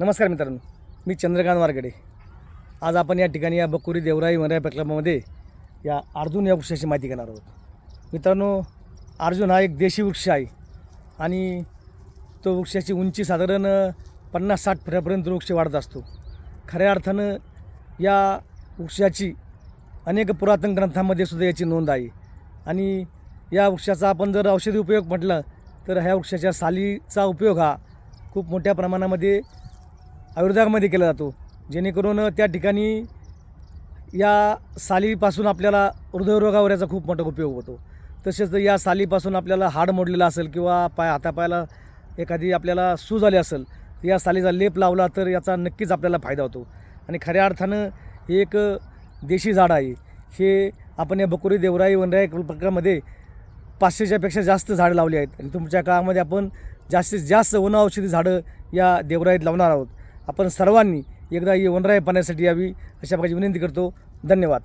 नमस्कार मित्रांनो मी चंद्रकांत वारगडे. आज आपण या ठिकाणी या बकुरी देवराई वनराय प्रकल्पामध्ये या अर्जुन या वृक्षाची माहिती घेणार आहोत. मित्रांनो अर्जुन हा एक देशी वृक्ष आहे आणि तो वृक्षाची उंची साधारण पन्नास साठ फुटापर्यंत वृक्ष वाढत असतो. खऱ्या अर्थानं या वृक्षाची अनेक पुरातन ग्रंथांमध्ये सुद्धा याची नोंद आहे. आणि या वृक्षाचा आपण जर औषधी उपयोग म्हटलं तर ह्या वृक्षाच्या सालीचा उपयोग हा खूप मोठ्या प्रमाणामध्ये आयुर्वेदामध्ये केला जातो. जेणेकरून त्या ठिकाणी या सालीपासून आपल्याला हृदयरोगावर याचा खूप मोठा उपयोग होतो. तसेच या सालीपासून आपल्याला हाड मोडलेलं असेल किंवा पाय हातापायाला एखादी आपल्याला सूज आली असेल तर या सालीचा लेप लावला तर याचा नक्कीच आपल्याला फायदा होतो. आणि खऱ्या अर्थानं हे एक देशी झाड आहे. हे आपण या बकुरी देवराई वनराई प्रकारामध्ये पाचशेच्यापेक्षा जास्त झाडं लावली आहेत. आणि तुमच्या काळामध्ये आपण जास्तीत जास्त वन औषधी झाडं या देवराईत लावणार आहोत. आपण सर्वांनी एकदा ही वनराई पाण्यासाठी यावी अशा प्रकारची विनंती करतो. धन्यवाद.